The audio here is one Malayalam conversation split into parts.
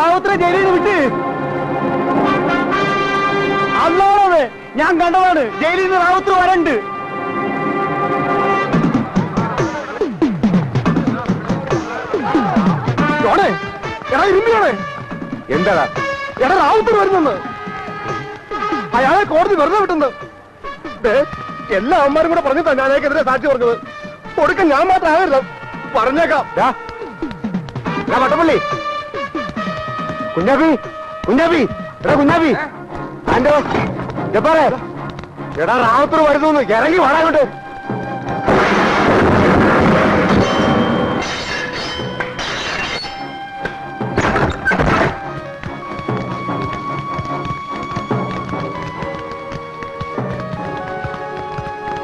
റാവുത്തറെ ജയിലിൽ വിട്ട്? അന്നോളത് ഞാൻ കണ്ടതാണ്. ജയിലിൽ നിന്ന് റാവുത്തർ വരണ്ട്. ജോണേ എടാ ഇരുമ്പിയോണേ എന്താടാ? എടാ റാവുത്തർ വരുന്നെന്ന്. അയാളെ കോടതി വെറുതെ വിട്ടുന്നു. എല്ലാ അമ്മമാരും കൂടെ പറഞ്ഞിട്ടാ ഞാൻ അയാൾക്കെതിരെ സാക്ഷി പറഞ്ഞത് കൊടുക്കാൻ ഞാൻ മാത്രം ആകരുത്. പറഞ്ഞേക്കാം. വട്ടപ്പള്ളി. കുഞ്ഞാപ്പി കുഞ്ഞാബി എടാ കുഞ്ഞാബി ആന്റെ ജപ്പാറേ എടാ റാവത്തൂർ വരുന്നു ഇറങ്ങി വാടാ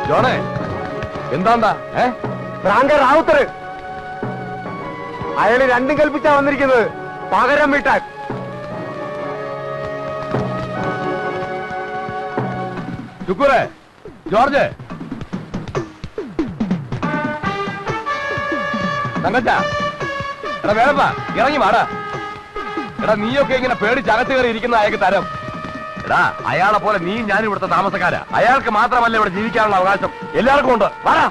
ജോണേ എന്താണ്ടാ? ഏ? പ്രാങ്ക റാവുത്തർ. അയാൾ രണ്ടും കൽപ്പിച്ചാ വന്നിരിക്കുന്നത് പകരം വീട്ടാൻ. ചുക്കൂറെ ജോർജ്. തങ്കച്ച എടാ വേളപ്പ ഇറങ്ങി മാടാ എടാ നീയൊക്കെ ഇങ്ങനെ പേടിച്ച് അകത്ത് കയറി ഇരിക്കുന്ന അയാൾക്ക് തരം. എടാ അയാളെ പോലെ നീ ഞാനും ഇവിടുത്തെ താമസക്കാരാ. അയാൾക്ക് മാത്രമല്ല ഇവിടെ ജീവിക്കാനുള്ള അവകാശം. എല്ലാവർക്കും ഉണ്ട്. വാടാ.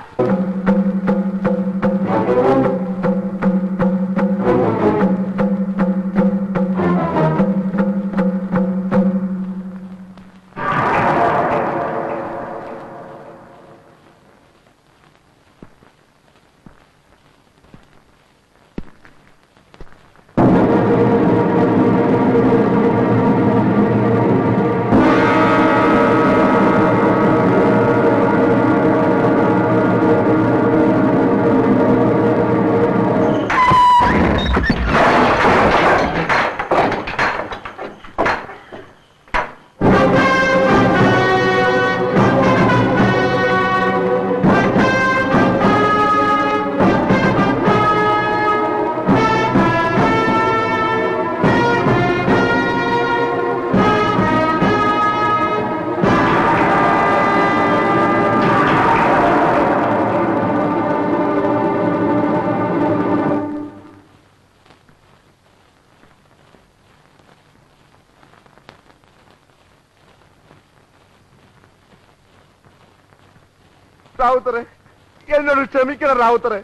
എന്നോട് ക്ഷമിക്കണം റാവുത്തറെ.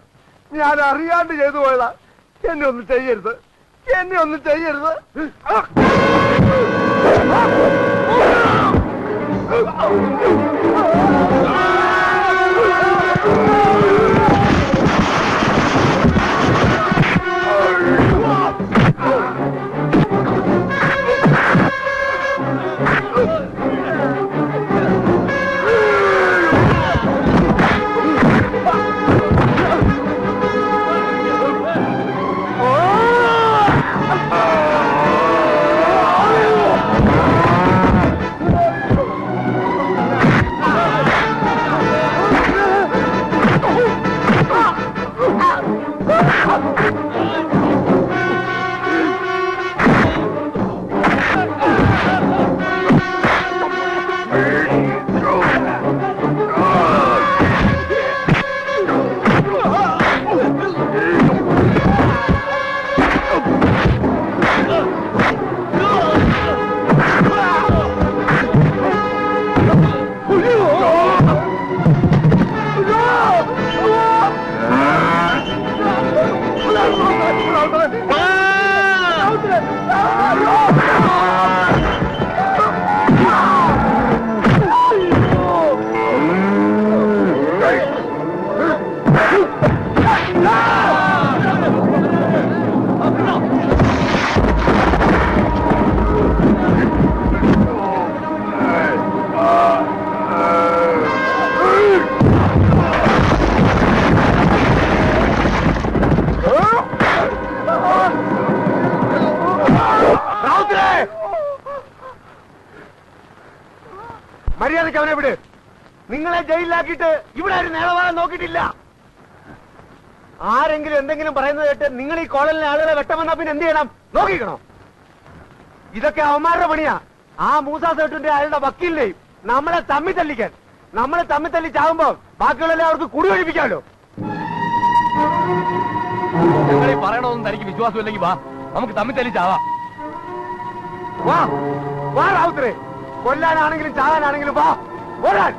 ഞാൻ അറിയാണ്ട് ചെയ്തു പോയതാ. എന്നെ ഒന്നും ചെയ്യരുത്. എന്നെ ഒന്നും ചെയ്യരുത്. മര്യാദയ്ക്ക് അവനെ വിട്. നിങ്ങളെ ജയിലിലാക്കിയിട്ട് ഇവിടെ ഒരു നേളവാദം നോക്കിയിട്ടില്ല. ആരെങ്കിലും എന്തെങ്കിലും പറയുന്നത് കേട്ട് നിങ്ങൾ ഈ കോളനിലെ ആളുകളെ വെട്ടമെന്നാ പിന്നെ എന്ത് ചെയ്യണം? നോക്കിക്കണോ? ഇതൊക്കെ അവന്മാരുടെ പണിയാ. ആ മൂസാ സേട്ടിന്റെ അയാളുടെ വക്കീലിനെയും നമ്മളെ തമ്മി തല്ലിക്കാൻ. നമ്മളെ തമ്മി തല്ലി ചാകുമ്പോ ബാക്കിയുള്ളവരെ അവർക്ക് കുടി ഒഴിപ്പിക്കാമല്ലോ. നിങ്ങൾ ഈ പറയണമെന്ന് തനിക്ക് വിശ്വാസമില്ലെങ്കിൽ വാ. നമുക്ക് തമ്മി തല്ലിച്ചാവാ വാ. വാ റാവുത്തരെ കൊല്ലാനാണെങ്കിലും ചാകാനാണെങ്കിലും വാ ഓടാൻ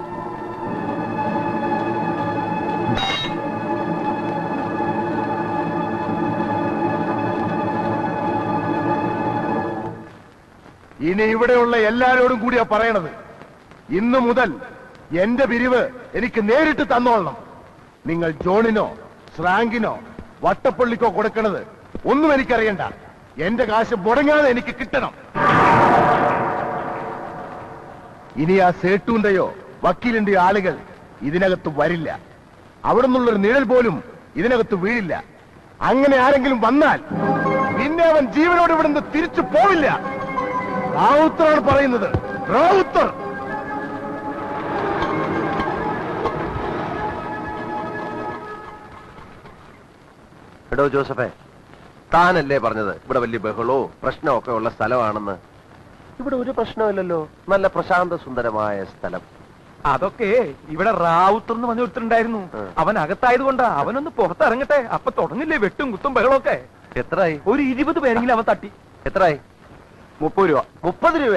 ഇനി ഇവിടെയുള്ള എല്ലാരോടും കൂടിയാ പറയണത്. ഇന്നു മുതൽ എന്റെ പിരിവ് എനിക്ക് നേരിട്ട് തന്നോളണം. നിങ്ങൾ ജോണിനോ ശ്രാങ്കിനോ വട്ടപ്പള്ളിക്കോ കൊടുക്കണത് ഒന്നും എനിക്കറിയണ്ട. എന്റെ കാശ് മുടങ്ങാതെ എനിക്ക് കിട്ടണം. ഇനി ആ സേട്ടുവിന്റെയോ വക്കീലിന്റെയോ ആളുകൾ ഇതിനകത്ത് വരില്ല. അവിടെ നിന്നുള്ളൊരു നിഴൽ പോലും ഇതിനകത്ത് വീഴില്ല. അങ്ങനെ ആരെങ്കിലും വന്നാൽ പിന്നെ അവൻ ജീവനോട് ഇവിടുന്ന് തിരിച്ചു പോവില്ല. റാവുത്തറാണ് പറയുന്നത്. റാവുത്തർ! എടോ ജോസഫേ താനല്ലേ പറഞ്ഞത്? ഇവിടെ വലിയ ബഹളവും പ്രശ്നമൊക്കെ ഉള്ള സ്ഥലമാണെന്ന്. ഇവിടെ ഒരു പ്രശ്നമില്ലല്ലോ നല്ല പ്രശാന്ത സുന്ദരമായ സ്ഥലം. അതൊക്കെ ഇവിടെ റാവുത്തർ എന്ന് പറഞ്ഞ ഒരുത്തരുണ്ടായിരുന്നു. അവൻ അകത്തായത് കൊണ്ടാ അവനൊന്ന് പുറത്തിറങ്ങട്ടെ. അപ്പൊ തുടങ്ങില്ലേ വെട്ടും കുത്തും ബഹളമൊക്കെ. എത്രയായി? ഒരു ഇരുപത് പേരെങ്കിലും അവൻ തട്ടി. എത്രയായി? മുപ്പത് രൂപ. മുപ്പത് രൂപ?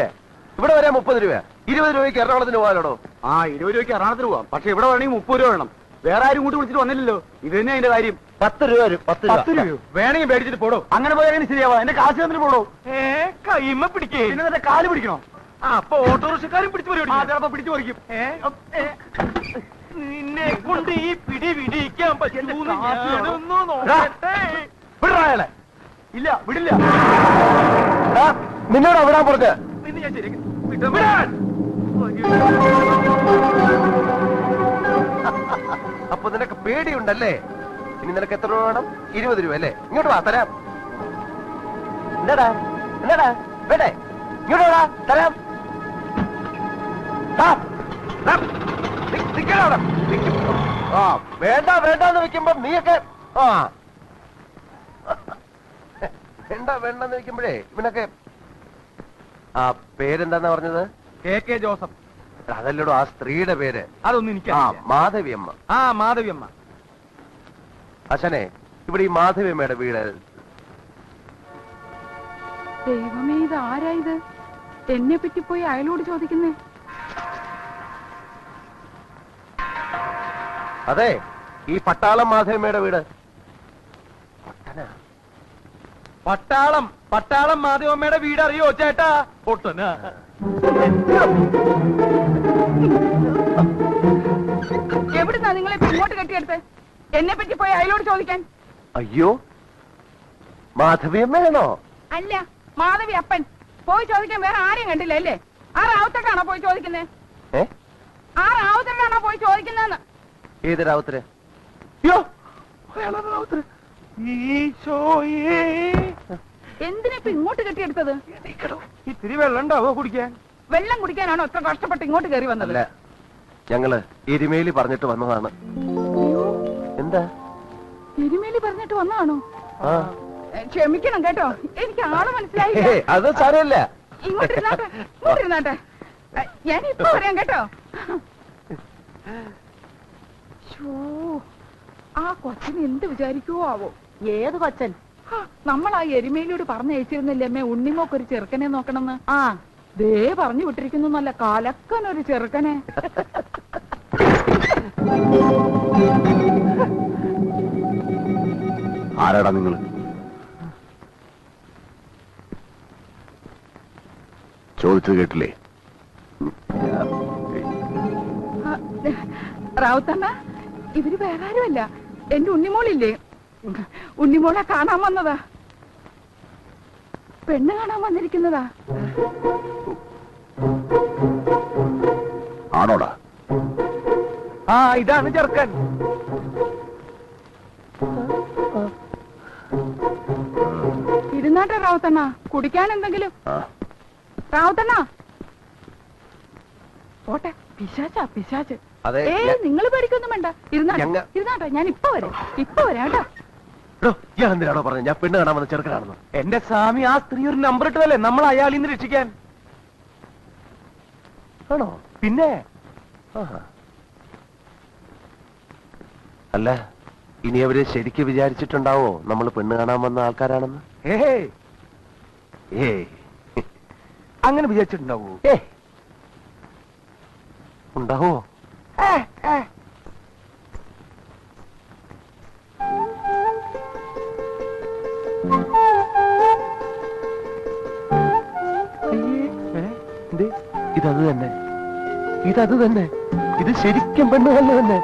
ഇവിടെ വരാ മുപ്പത് രൂപ. ഇരുപത് രൂപയ്ക്ക് എറണാകുളത്തിന് പോകാനോ ആ ഇരുപത് രൂപയ്ക്ക് എറണാകുളത്തിന് പോവാം. പക്ഷെ ഇവിടെ വേണമെങ്കിൽ മുപ്പത് രൂപ വേണം. വേറെ ആരും കൂട്ടി വിളിച്ചിട്ട് വന്നില്ലല്ലോ. ഇത് തന്നെ അതിന്റെ കാര്യം. പത്ത് രൂപ വരും പത്ത് പത്ത് രൂപ രൂപയോ? വേണമെങ്കിൽ മേടിച്ചിട്ട് പോടോ. അങ്ങനെ പോയാൽ എങ്ങനെ ശരിയാവാ? എന്റെ കാശ് തന്നിട്ട് പോടോ. ഏ കൈമ പിടിക്കേ. പിന്നെ നിന്റെ കാൽ പിടിക്കണോ? ആ, അപ്പൊ ഓട്ടോറിക്ഷക്കാരും പിടിച്ചു ആ ചിലപ്പോ പിടിച്ചു പറിക്കും. ഏ? ഏ? നിന്നെ കൊണ്ട് ഈ പിടി പിടിക്കാൻ പറ്റില്ല ഞാനൊന്ന് നോക്കട്ടെ. വിടാളെ ഇല്ല വിടില്ല. നിന്നോട് വിടാൻ പുറത്ത് പിന്നെ ഞാൻ ശരിയാക്കി. വിടാൻ. അപ്പൊ നിനക്ക് പേടിയുണ്ടല്ലേ? ഇനി നിനക്ക് എത്ര രൂപ വേണം? ഇരുപത് രൂപ അല്ലേ? ഇങ്ങോട്ട് വാ തരാം. എന്നടാ എന്നടാ വേണ്ടേ? ഇങ്ങോട്ട് വാ തരാം. ആ, വേണ്ട വേണ്ട എന്ന് വെക്കുമ്പോ നീയൊക്കെ ആ. വേണ്ട വേണ്ടെന്ന് വെക്കുമ്പോഴേ ഇവനൊക്കെ ആ പേരെന്താന്നാ പറഞ്ഞത്? K K Joseph. അതല്ലടോ ആ സ്ത്രീയുടെ പേര്. അതൊന്നും ആ എനിക്കറിയില്ല മാധവിയമ്മ. ആ മാധവിയമ്മ. അച്ഛനെ ഇവിടെ ഈ മാധവിയമ്മയുടെ വീട് ദൈവമേ ഇത് ആരാ ഇത്? എന്നെ പറ്റി പോയി അയലോട് ചോദിക്കുന്നേ. അതെ ഈ പട്ടാളം മാധവിയമ്മയുടെ വീട്? പട്ടാളം പട്ടാളം മാധവമ്മയുടെ വീട് അറിയോ ചേട്ടാ? പൊട്ടനാ. എവിടുന്നാ നിങ്ങളെ പിന്നോട്ട് ഇങ്ങോട്ട് കെട്ടിയെടുത്ത്? എന്നെ പറ്റി പോയി അയലോട് ചോദിക്കാൻ. അയ്യോ മാധവിയമ്മയാണോ അല്ല മാധവി അപ്പൻ. പോയി ചോദിക്കാൻ വേറെ ആരെയും കണ്ടില്ല അല്ലേ? ആ റാവുത്തക്കാണോ പോയി ചോദിക്കുന്നത് ആ റാവുത്തക്കാണോ പോയി ചോദിക്കുന്നതെന്ന് ഏത് റാവുത്തര? അയ്യോ റാവുത്തർ. ഈശോയേ. എന്തിനാ ഇപ്പൊ ഇങ്ങോട്ട് കെട്ടിയെടുത്തത്? ഇത്തിരി വെള്ളം ഉണ്ടാവോ കുടിക്കാൻ? വെള്ളം കുടിക്കാനാണോ എത്ര കഷ്ടപ്പെട്ട് ഇങ്ങോട്ട് കയറി വന്നത്? അല്ല ഞങ്ങൾ എരുമേലി പറഞ്ഞിട്ട് വന്നതാണ്. എന്താ? എരുമേലി പറഞ്ഞിട്ട് വന്നതാണോ? ആ. ക്ഷമിക്കണം കേട്ടോ എനിക്ക് ആൾ മനസ്സിലായി ഏയ്, അത് സാരമില്ല. ഇങ്ങോട്ടിരുന്നാട്ടെ ഇങ്ങോട്ടിരുന്നാട്ടെ. ഏ, ഞാൻ ഇപ്പൊ പറയാം കേട്ടോ. ശ്ശോ, ആ കൊച്ചൻ എന്ത് വിചാരിക്കുവോ ആവോ? ഏത് കൊച്ചൻ? ഹാ, നമ്മൾ ആ എരുമയിലൂടെ പറഞ്ഞയച്ചിരുന്നില്ലേ അമ്മേ? ഉണ്ണിമോക്ക് ഒരു ചെറുക്കനെ നോക്കണമെന്ന്. ആ. ദേ പറഞ്ഞു വിട്ടിരിക്കുന്നു നല്ല കലക്കൻ ഒരു ചെറുക്കനെ. ആരാടാ നിങ്ങൾ? ചോദിച്ചത് കേട്ടില്ലേ? ആ, റാവുത്തമ്മ ഇവർ വേറെ ആരുമല്ല എന്റെ ഉണ്ണിമോളില്ലേ? ഉണ്ണിമോളെ കാണാൻ വന്നതാ. പെണ്ണ് കാണാൻ വന്നിരിക്കുന്നതാ. ആണോടാ? ആ ഇതാണ് ചെറുക്കൻ. ഇരുന്നാട്ടെ റാവുത്തണ്ണ. കുടിക്കാൻ എന്തെങ്കിലും? റാവത്തണ്ണ. പോട്ടെ പിശാച്ചാ പിശാച്ച് അതെ നിങ്ങൾ പേടിക്കൊന്നും വേണ്ട. ഇരുന്നാട്ടെ ഇരുന്നാട്ടെ ഞാൻ ഇപ്പൊ വരാം. ഇപ്പൊ വരാം കേട്ടോ. ഇയാൾ എന്തിനാണോ പറഞ്ഞത്? ഞാൻ പെണ്ണ് കാണാൻ വന്ന ചെറുക്കനാണെന്ന്. എന്റെ സ്വാമി ആ സ്ത്രീ ഒരു നമ്പർ ഇട്ടതല്ലേ? നമ്മൾ അയാളിൽ നിന്ന് രക്ഷിക്കാൻ. ആണോ? പിന്നെ. അല്ല ഇനി അവർ ശരിക്ക് വിചാരിച്ചിട്ടുണ്ടാവോ നമ്മൾ പെണ്ണ് കാണാൻ വന്ന ആൾക്കാരാണെന്ന്? അങ്ങനെ വിചാരിച്ചിട്ടുണ്ടാവോ? ഏ ഉണ്ടാവോ? ഇതത് തന്നെ ഇതത് തന്നെ ഇത് ശരിക്കും പെണ്ണ് തന്നെ തന്നെ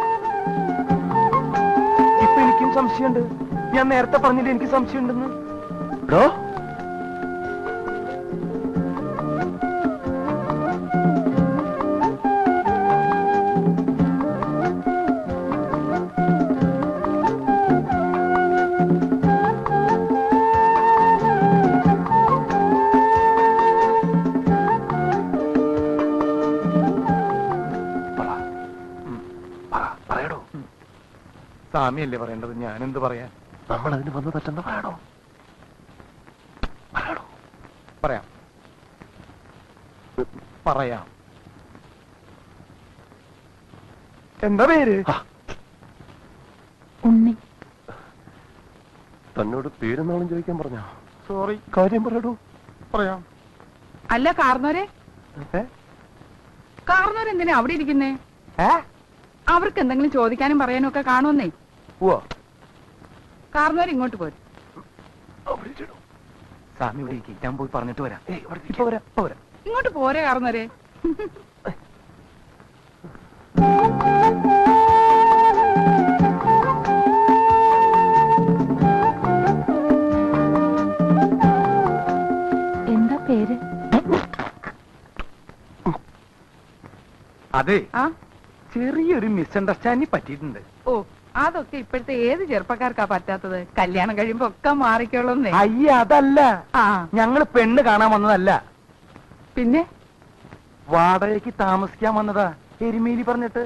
ഇപ്പൊ എനിക്കും സംശയമുണ്ട്. ഞാൻ നേരത്തെ പറഞ്ഞില്ല എനിക്ക് സംശയമുണ്ടെന്ന്? ബ്രോ സാമിയല്ലേ പറയേണ്ടത്? ഞാൻ എന്ത് പറയാൻ? നമ്മൾ അതിന് വന്ന് പറ്റുന്ന പറയണോ പറയണോ പറയാം. പറയാം. എന്താ പേര്? ഉണ്ണി. തന്നോട് പേരെന്നാളും ചോദിക്കാൻ പറഞ്ഞോ? സോറി. കാര്യം പറയടോ. പറയാം. അല്ല കാർന്നോരെ. കാർന്നോരെന്തിനാ എന്തിനാ അവിടെ ഇരിക്കുന്നേ? ഏ? അവർക്ക് എന്തെങ്കിലും ചോദിക്കാനും പറയാനും ഒക്കെ കാണുമെന്നേ. കാർന്നോര് ഇങ്ങോട്ട് പോരും. ഇവിടെ ഇരിക്ക്. ഞാൻ പോയി പറഞ്ഞിട്ട് വരാം. ഇപ്പൊ വരാം ഇപ്പൊ വരാം. ഇങ്ങോട്ട് പോരെ കാർന്നോരെ. എന്താ പേര്? അതെ. ആ? ചെറിയൊരു മിസ്അണ്ടർസ്റ്റാൻഡിങ് പറ്റിയിട്ടുണ്ട്. ഓ. അതൊക്കെ ഇപ്പോഴത്തെ ഏത് ചെറുപ്പക്കാർക്കാ പറ്റാത്തത്? കല്യാണം കഴിയുമ്പോ ഒക്കെ മാറിക്കോളുന്നേ. അയ്യ അതല്ല. ആ. ഞങ്ങൾ പെണ്ണ് കാണാൻ വന്നതല്ല. പിന്നെ? വാടകയ്ക്ക് താമസിക്കാൻ വന്നതാ എരുമേലി പറഞ്ഞിട്ട്.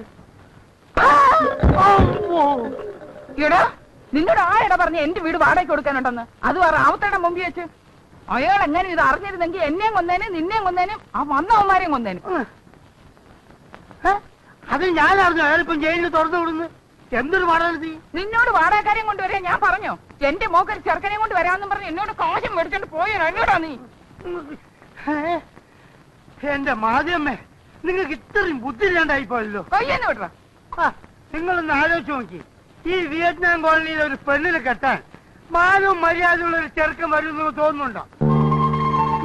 എടാ നിന്നോട് ആ ഇട പറഞ്ഞ എന്റെ വീട് വാടകയ്ക്ക് കൊടുക്കാനുണ്ടെന്ന്. അത് പറ ആവത്തേടെ മുമ്പിൽ വെച്ച് അയാൾ എങ്ങനെ ഇത് അറിഞ്ഞിരുന്നെങ്കിൽ എന്നെയും കൊന്നേനും നിന്നെയും കൊന്നേനും ആ വന്നവന്മാരെയും കൊന്നേനും. അത് ഞാൻ അറിഞ്ഞു അയാളിപ്പം ജയിലിൽ തുറന്നു വിടുന്നു. എന്തൊരു പാടാണ് നിന്നോട് വാടകക്കാരെയും കൊണ്ടുവരാൻ ഞാൻ പറഞ്ഞോ. എന്റെ മോക്കൊരു ചെറുക്കനെയും കൊണ്ട് വരാമെന്നും പറഞ്ഞ് എന്നോട് കോശം മേടിച്ചോണ്ട് പോയോ? എന്നോടാ നീ? എന്റെ മാധ്യമേ നിങ്ങൾക്ക് ഇത്രയും ബുദ്ധിയില്ലാണ്ടായി പോയല്ലോ. കൊയ്യെന്ന് വിട്ടാ നിങ്ങളൊന്ന് ആലോചിച്ച് നോക്കി. ഈ വിയറ്റ്നാം കോളനിയിൽ ഒരു പെണ്ണിനെ കെട്ടാൻ മാനവും മര്യാദയുള്ള ഒരു ചെറുക്കൻ വരുമെന്ന് തോന്നുന്നുണ്ടോ?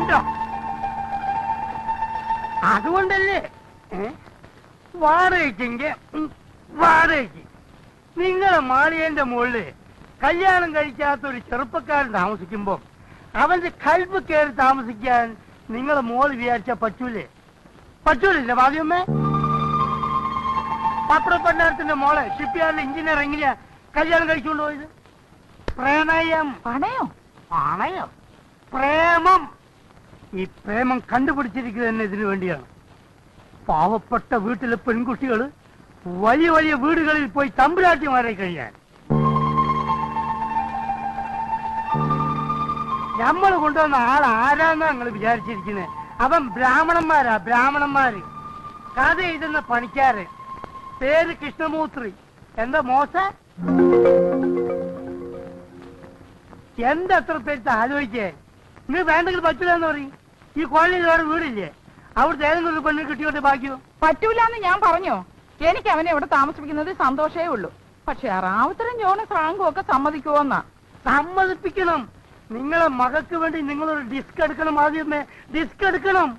ഉണ്ടോ? അതുകൊണ്ടല്ലേ? വാടകയ്ക്കെങ്കിൽ വാടകയ്ക്ക്. നിങ്ങളെ മാളിയന്റെ മുകളിൽ കല്യാണം കഴിക്കാത്ത ഒരു ചെറുപ്പക്കാരൻ താമസിക്കുമ്പോ അവന്റെ കൽപ്പ് കയറി താമസിക്കാൻ നിങ്ങളെ മോൾ വിചാരിച്ച പറ്റൂലേ? പറ്റൂലില്ല മാധ്യമേ പണ്ടാരത്തിന്റെ മോളെ ഷിപ്പ്യാർഡിലെ എഞ്ചിനീയർ എങ്ങനെയാ കല്യാണം കഴിച്ചുകൊണ്ട് പോയത്? പ്രണയം. പണയോ പണയോ പ്രേമം. ഈ പ്രേമം കണ്ടുപിടിച്ചിരിക്കുന്നത് തന്നെ ഇതിനു വേണ്ടിയാണ്. പാവപ്പെട്ട വീട്ടിലെ പെൺകുട്ടികൾ വലിയ വലിയ വീടുകളിൽ പോയി തമ്പുരാട്ടിമാരെ കഴിയാൻ. നമ്മൾ കൊണ്ടുവന്ന ആൾ ആരാന്നാ നിങ്ങൾ വിചാരിച്ചിരിക്കുന്നത് അവൻ ബ്രാഹ്മണന്മാരാ ബ്രാഹ്മണന്മാര്. കഥ എഴുതുന്ന പണിക്കാര്. പേര് കൃഷ്ണമൂത്രി. എന്താ മോശ? എന്താ എത്ര പേര് ആലോചിക്കേ നിങ്ങൾ വേണ്ടെങ്കിൽ പറ്റില്ല എന്ന് പറയും. ഈ കോളനിയിൽ വേറെ വീടില്ലേ? അവിടുത്തെ ഏതെങ്കിലും ഒരു പെണ്ണ് കിട്ടിയോട്ടെ ബാക്കിയോ പറ്റൂലെന്ന് ഞാൻ പറഞ്ഞോ. എനിക്ക് അവനെ ഇവിടെ താമസിപ്പിക്കുന്നത് സന്തോഷേ ഉള്ളൂ. പക്ഷെ റാവുത്തരം ജോണും ഫ്രാങ്കും ഒക്കെ സമ്മതിക്കുമെന്നാ സമ്മതിപ്പിക്കണം. നിങ്ങളെ മകൾക്ക് വേണ്ടി നിങ്ങളൊരു ഡിസ്ക് എടുക്കണം ആദ്യമേ. ഡിസ്ക് എടുക്കണം.